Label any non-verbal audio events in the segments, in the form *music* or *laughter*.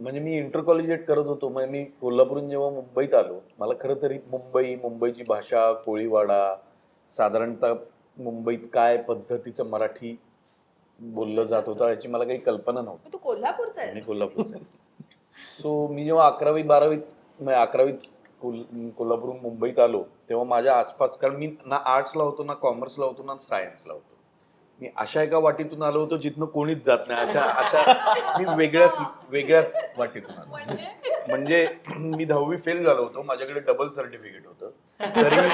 म्हणजे मी inter collegiate करत होतो. मग मी कोल्हापूरून जेव्हा मुंबईत आलो मला खरं तरी मुंबई मुंबईची भाषा कोळीवाडा साधारणतः मुंबईत काय पद्धतीचं मराठी बोललं जात होतं याची मला काही कल्पना नव्हती. तू कोल्हापूरचा आणि आहेस कोल्हापूरचा सो मी जेव्हा अकरावी बारावीत म्हणजे अकरावीत कोल कोल्हापूरहून मुंबईत आलो तेव्हा माझ्या आसपास कारण मी ना आर्ट्सला होतो ना कॉमर्सला होतो ना सायन्सला होतो. मी अशा एका वाटीतून आलो होतो जिथनं कोणीच जात नाही. अशा अशा मी वेगळ्याच वेगळ्याच वाटीतून आलो. म्हणजे? म्हणजे मी दहावी फेल झालो होतो. माझ्याकडे डबल सर्टिफिकेट होतं. तरी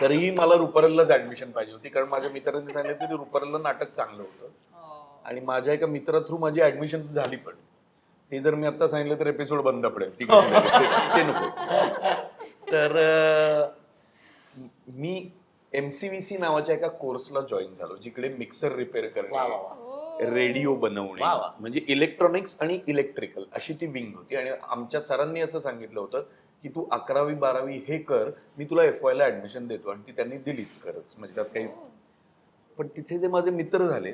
तरीही मला रुपरललाच ऍडमिशन पाहिजे होती. कारण माझ्या मित्रांनी सांगितलं की रुपरलला नाटक चांगलं होतं. अं, आणि माझ्या एका मित्रा थ्रू माझी ऍडमिशन झाली पण. ते जर मी आता सांगितलं तर एपिसोड बंद पडेल. ती नको. तर मी एमसीव्हीसी नावाच्या एका कोर्सला जॉईन झालो जिकडे मिक्सर रिपेअर वा वा करणे वा. रेडिओ बनवणे वा वा. म्हणजे इलेक्ट्रॉनिक्स आणि इलेक्ट्रिकल अशी ती विंग होती. आणि आमच्या सरांनी असं सांगितलं होतं की तू अकरावी बारावी हे कर मी तुला एफ ला ऍडमिशन देतो. आणि ती त्यांनी दिलीच खरंच. म्हणजे त्यात काही पण तिथे जे माझे मित्र झाले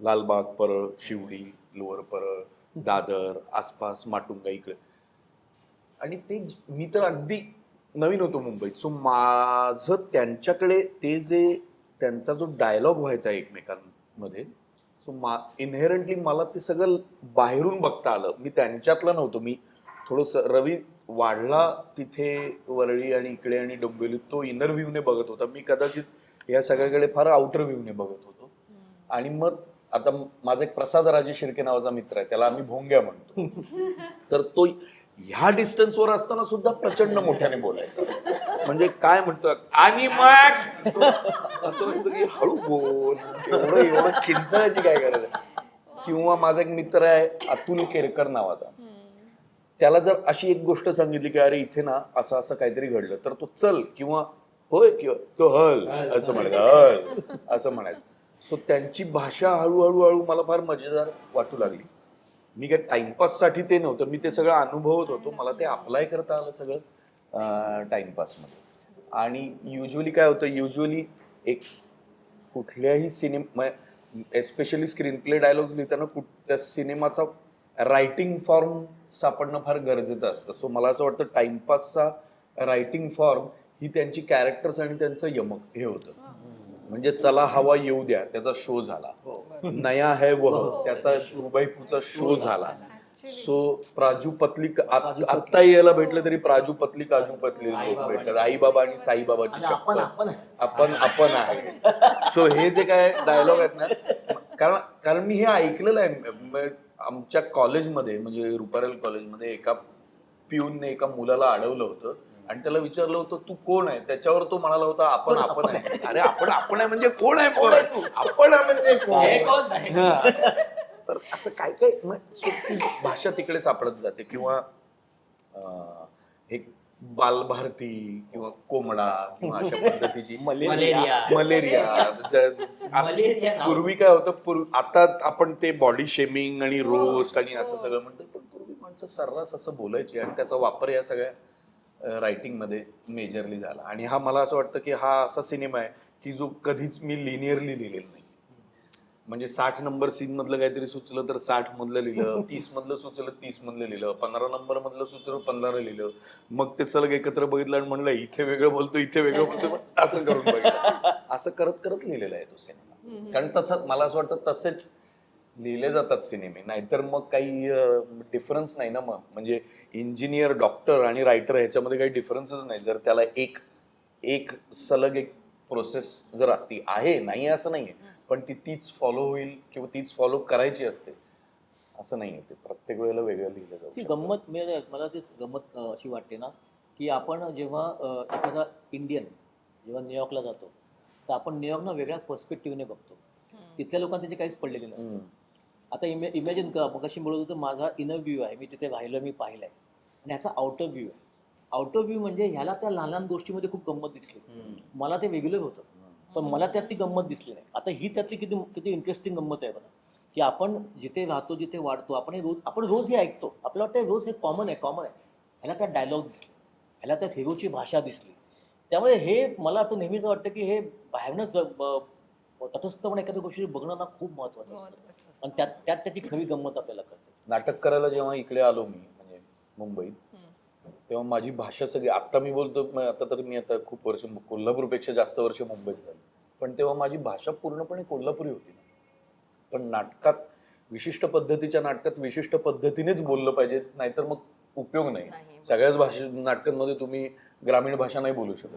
लालबाग परळ शिवडी लोअर परळ दादर आसपास माटुंगा इकडे. आणि ते ज- मी तर अगदी नवीन होतो मुंबईत. सो माझं त्यांच्याकडे ते जे त्यांचा जो डायलॉग व्हायचा एकमेकांमध्ये सो मा इनहेरंटली मला ते सगळं बाहेरून बघता आलं. मी त्यांच्यातलं नव्हतो. मी थोडस रवी वाढला तिथे वरळी आणि इकडे आणि डोंबिवलीत तो इनर व्ह्यूने बघत होता. मी कदाचित या सगळ्याकडे फार आउटर व्ह्यूने बघत होतो. आणि मग आता माझा एक प्रसाद राजे शिर्के नावाचा मित्र आहे. त्याला आम्ही भोंग्या म्हणतो. *laughs* तर तो ह्या डिस्टन्सवर असताना सुद्धा प्रचंड *laughs* मोठ्याने बोलायचा. *laughs* म्हणजे काय म्हणतो? आणि मग? असं व्हायचं की हळू बोल. एवढं एवढं खिंचायची काय गरज आहे? किंवा माझा एक मित्र आहे अतुल केरकर नावाचा. त्याला जर अशी एक गोष्ट सांगितली की अरे इथे ना असं असं काहीतरी घडलं तर तो चल किंवा होय किंवा तो हल असं म्हणायचं हल असं म्हणायचं. सो त्यांची भाषा हळूहळू हळू मला फार मजेदार वाटू लागली. मी काय टाइमपाससाठी ते नव्हतं. मी ते सगळं अनुभवत होतो. मला ते अप्लाय करता आलं सगळं टाइमपासमध्ये आणि युजली काय होतं? युजली एक कुठल्याही cinema especially screenplay dialogue लिहिताना कुठ त्या सिनेमाचा रायटिंग फॉर्म सापडणं फार गरजेचं असतं. सो मला असं वाटतं टाइमपासचा रायटिंग फॉर्म ही त्यांची कॅरेक्टर्स आणि त्यांचं यमक हे होतं. म्हणजे चला हवा येऊ द्या त्याचा शो झाला. हो. नया है वह त्याचा रुबाईपूचा शो झाला. Actually. सो प्राजू पतली आत्ता यायला भेटलं तरी प्राजू पतली काजू पतली लोक भेटतात. आई बाबा आणि साई बाबाची आणि आपण आपण आहे. आपण आपण आहे. सो हे जे काय डायलॉग आहेत ना कारण कारण मी हे ऐकलेलं आहे. म- आमच्या कॉलेजमध्ये म्हणजे रुपारेल कॉलेजमध्ये एका पिऊनने एका मुलाला अडवलं होतं. आणि त्याला विचारलं होतं तू कोण आहे? त्याच्यावर तो म्हणाला होता आपण आपण आहे. अरे आपण आपण आहे म्हणजे कोण आहे कोण आहे तू? आपण आहे म्हणजे हे कोण हा. तर असं काय काय मग ती भाषा तिकडे सापडत जाते किंवा अं, एक बालभारती किंवा कोंबडा किंवा अशा *laughs* पद्धतीची मलेरिया. मलेरिया. ज- असं- मलेरिया नाव. पूर्वी काय होतं पूर्वी आता आपण ते बॉडी शेमिंग आणि रोस्ट आणि असं सगळं म्हणतो पण पूर्वी माणसं सर्रास असं बोलायची आणि त्याचा वापर या सगळ्या रायटिंगमध्ये मेजरली झाला. आणि हा मला असं वाटतं की हा असा सिनेमा आहे की जो कधीच मी लिनियरली लिहिलेला नाही. म्हणजे साठ नंबर सीन मधलं काहीतरी सुचलं तर साठ मधलं लिहिलं *laughs* तीस मधलं सुचलं तीस मधलं लिहिलं पंधरा नंबर मधलं सुचलं पंधरा लिहिलं. मग ते सलग एकत्र बघितलं आणि म्हणलं इथे वेगळं बोलतो इथे वेगळं बोलतो. असं करून बघितलं. *laughs* असं करत करत लिहिलेला आहे तो सिनेमा कारण तसं मला असं वाटतं तसेच लिहिले जातात सिनेमे. नाहीतर मग काही डिफरन्स नाही ना मग. म्हणजे इंजिनियर डॉक्टर आणि रायटर ह्याच्यामध्ये काही डिफरन्सच नाही. जर त्याला एक एक सलग एक प्रोसेस जर असती आहे नाही असं नाहीये. पण ती तीच फॉलो होईल किंवा तीच फॉलो करायची असते असं नाहीये ते. प्रत्येक वेळेला वेगळं लिहिलं ती जातं गंमत म्हणजे मला ती गंमत अशी वाटते ना की आपण जेव्हा एखादा इंडियन जेव्हा न्यूयॉर्कला जातो तर आपण न्यूयॉर्कना वेगळ्या पर्स्पेक्टिव्हने बघतो. तिथल्या लोकांना त्याची काहीच पडलेली नसतं. आता इमे इमॅजिन कर मग कशी बोलत होतो माझा इनर व्ह्यू आहे. मी तिथे राहिलं मी पाहिलंय. आणि ह्याचा आउटर व्ह्यू आहे. आउटर व्ह्यू म्हणजे ह्याला त्या लहान लहान गोष्टीमध्ये खूप गंमत दिसली. मला ते वेगळं होतं. पण मला त्यात ती गंमत दिसली नाही. आता ही त्यातली किती किती इंटरेस्टिंग गंमत आहे बघा. की आपण जिथे राहतो जिथे वाढतो आपण हे रोज आपण रोज हे ऐकतो. आपल्याला वाटतं रोज हे कॉमन आहे कॉमन आहे. ह्याला त्यात डायलॉग दिसले. ह्याला त्यात हिरोची भाषा दिसली. त्यामुळे हे मला असं नेहमीच वाटतं की हे बाहेरनं ज- ब- तटस्थपणे एखाद्या गोष्टी बघणं ना खूप महत्वाचं असतं. आणि त्यात त्यात त्याची खरी गंमत आपल्याला कळते. नाटक करायला जेव्हा इकडे आलो मी म्हणजे मुंबईत. तेव्हा माझी भाषा सगळी आता मी बोलतो म- आता तर मी आता खूप वर्ष कोल्हापूरपेक्षा जास्त वर्ष मुंबईत झाली. पण तेव्हा माझी भाषा पूर्णपणे कोल्हापुरी होती. ना पण नाटकात विशिष्ट पद्धतीच्या नाटकात विशिष्ट पद्धतीनेच बोललं पाहिजे नाहीतर मग उपयोग नाही. सगळ्याच भाषे नाटकांमध्ये तुम्ही ग्रामीण भाषा नाही बोलू शकत.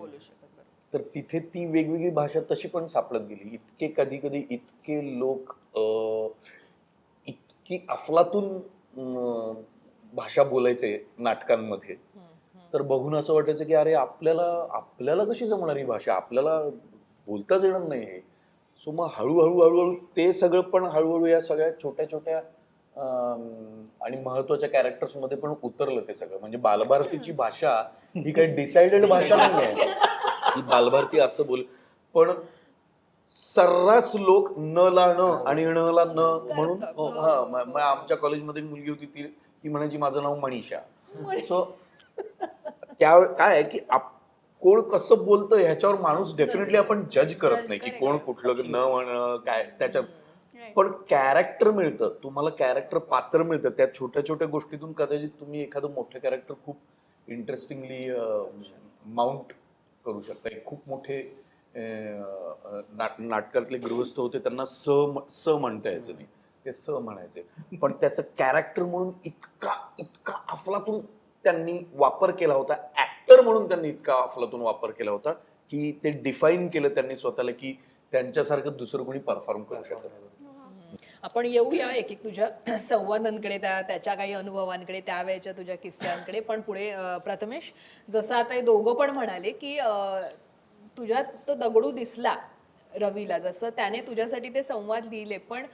तर तिथे ती वेगवेगळी भाषा तशी पण सापडत गेली. इतके कधी कधी इतके लोक अं, इतकी अफलातून भाषा बोलायचे नाटकांमध्ये. तर बघून असं वाटायचं की अरे आपल्याला आपल्याला कशी जमणार ही भाषा? आपल्याला बोलताच येणार नाही हे. सो मग हळूहळू हळूहळू ते सगळं पण हळूहळू या सगळ्या छोट्या छोट्या आणि महत्त्वाच्या कॅरेक्टर्समध्ये पण उतरलं ते सगळं. म्हणजे बालभारतीची भाषा ही काही डिसाइडेड भाषा नाही आहे *laughs* बालभारती असं बोल. पण सर्रास लोक न ला न आणि ण ला न म्हणून. हो, हा म- म- आमच्या कॉलेजमध्ये एक मुलगी होती ती ती म्हणायची माझं नाव मनीषा. सो त्या काय आहे की आप- कोण कसं बोलतं ह्याच्यावर माणूस डेफिनेटली आपण जज करत नाही की. कोण कुठलं न म्हण काय त्याच्यात. पण कॅरेक्टर मिळतं. तुम्हाला कॅरेक्टर पात्र मिळतं. त्या छोट्या छोट्या गोष्टीतून कदाचित तुम्ही एखादं मोठं कॅरेक्टर खूप इंटरेस्टिंगली माउंट करू शकता. एक खूप मोठे नाट नाटकातले गृहस्थ होते त्यांना स म- स म्हणता यायचं नाही. ते स म्हणायचे. पण त्याचं कॅरेक्टर म्हणून इतका इतका अफलातून त्यांनी वापर केला होता. ऍक्टर म्हणून त्यांनी इतका अफलातून वापर केला होता की ते डिफाईन केलं त्यांनी स्वतःला की त्यांच्यासारखं दुसरं कोणी परफॉर्म करू शकत नाही. आपण येऊया एक एक तुझ्या *clears throat* संवादांकडे त्या त्याच्या काही अनुभवांकडे त्यावेळेच्या तुझ्या किस्स्यांकडे पण पुढे अं, प्रथमेश जसं आता हे दोघं पण म्हणाले की अं, तुझ्यात तो दगडू दिसला रवीला. जसं त्याने तुझ्यासाठी ते संवाद लिहिले पण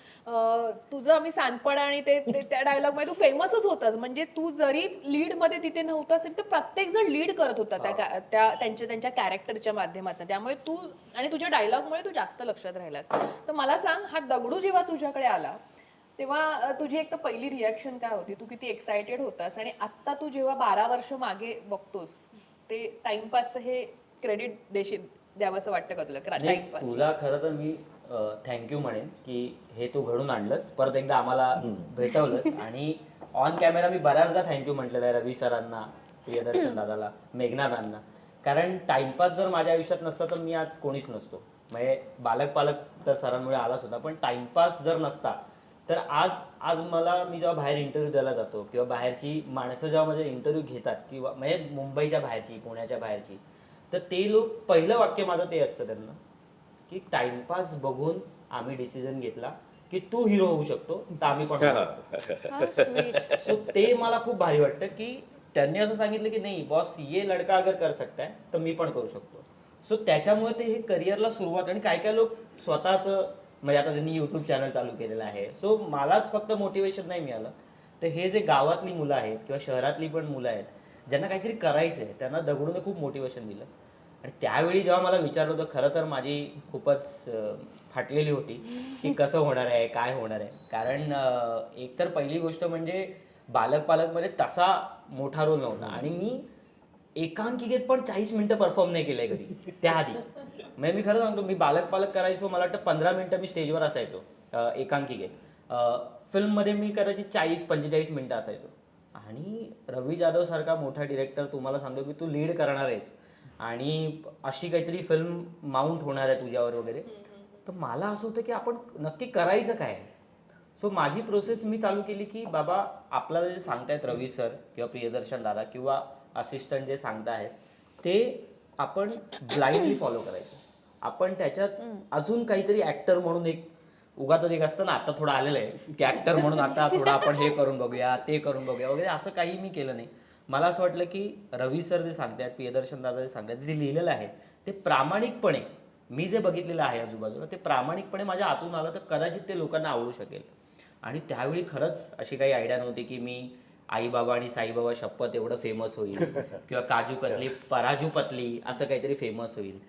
तुझं आम्ही सांदपड आणि ते ते- त्या डायलॉगमध्ये तू फेमसच होतास. म्हणजे तू जरी लीडमध्ये तिथे नव्हतास तरी तर प्रत्येक जण लीड करत होता त्या का- त्या त्यांच्या त्यांच्या कॅरेक्टरच्या माध्यमातून. त्यामुळे तू आणि तुझ्या डायलॉगमुळे तू जास्त लक्षात राहिलास. तर मला सांग हा दगडू जेव्हा तुझ्याकडे आला तेव्हा अ, तुझी एक तर पहिली रिॲक्शन काय होती? तू किती एक्सायटेड होतास? आणि आत्ता तू जेव्हा बारा वर्ष मागे बघतोस ते टाइमपास हे क्रेडिट देशील? द्यावंसं वाटतं का तुला? नाही, टाइमपास तुला खरं तर मी थँक्यू म्हणेन की हे तू घडून आणलंस. परत एकदा आम्हाला भेटवलंस. आणि ऑन कॅमेरा मी बऱ्याचदा थँक्यू म्हटलेलं आहे रवी सरांना प्रियदर्शन दादाला मेघना मॅमना कारण टाइमपास जर माझ्या आयुष्यात नसता तर मी आज कोणीच नसतो. म्हणजे बालक पालक तर सरांमुळे आलाच होता. पण टाइमपास जर नसता तर आज आज मला मी जेव्हा बाहेर इंटरव्ह्यू द्यायला जातो किंवा बाहेरची माणसं जेव्हा माझे इंटरव्ह्यू घेतात किंवा म्हणजे मुंबईच्या बाहेरची पुण्याच्या बाहेरची तर ते लोक पहिलं वाक्य माझं ते असतं त्यांना की टाइमपास बघून आम्ही डिसिजन घेतला की तू हिरो होऊ शकतो तर आम्ही पण होऊ शकतो. स्वीट सो ते मला खूप भारी वाटतं की त्यांनी असं सांगितलं की नाही बॉस ये लडका अगर कर सकता है तर मी पण करू शकतो. सो त्याच्यामुळे ते हे करिअरला सुरुवात आणि काय काय लोक स्वतःचं म्हणजे आता त्यांनी युट्यूब चॅनल चालू केलेलं आहे. सो मलाच फक्त मोटिवेशन नाही मिळालं. तर हे जे गावातली मुलं आहेत किंवा शहरातली पण मुलं आहेत ज्यांना काहीतरी करायचं आहे त्यांना दगडूने खूप मोटिवेशन दिलं. आणि त्यावेळी जेव्हा मला विचारलं होतं खरं तर माझी खूपच फाटलेली होती की *laughs* कसं होणार आहे काय होणार आहे. कारण एकतर पहिली गोष्ट म्हणजे बालक पालकमध्ये तसा मोठा रोल नव्हता. आणि मी एकांकिकेत पण चाळीस मिनिटं परफॉर्म नाही केलंय कधी त्याआधी. म्हणजे मी खरं सांगतो मी बालक पालक करायचो मला वाटतं पंधरा मिनिटं मी स्टेजवर असायचो एकांकिकेत. फिल्ममध्ये मी करायची चाळीस पंचेचाळीस मिनिटं असायचो. आणि रवी जाधव सारखा मोठा डिरेक्टर तुम्हाला सांगतो की तू लीड करणार आहेस. आणि अशी काहीतरी फिल्म माउंट होणार आहे तुझ्यावर वगैरे. तर मला असं होतं की आपण नक्की करायचं काय? सो माझी प्रोसेस मी चालू केली की बाबा आपल्याला जे सांगतायत रवी सर किंवा प्रियदर्शन दादा किंवा असिस्टंट जे सांगतायत ते आपण ब्लाइंडली फॉलो करायचं. आपण त्याच्यात अजून काहीतरी ऍक्टर म्हणून एक उगाच एक असतं ना आता थोडं आलेलं आहे. की ऍक्टर म्हणून आता थोडं आपण हे करून बघूया ते करून बघूया वगैरे असं काही मी केलं नाही. मला असं वाटलं की रवी सर जे सांगतात प्रियदर्शन दादा जे सांगतात जे लिहिलेलं आहे ते प्रामाणिकपणे मी जे बघितलेलं आहे आजूबाजूला ते प्रामाणिकपणे माझ्या आतून आलं तर कदाचित ते लोकांना आवडू शकेल. आणि त्यावेळी खरंच अशी काही आयडिया नव्हती की मी आई बाबा आणि साईबाबा शपथ एवढं फेमस होईल. किंवा काजू कतली पराजू पतली असं काहीतरी फेमस होईल.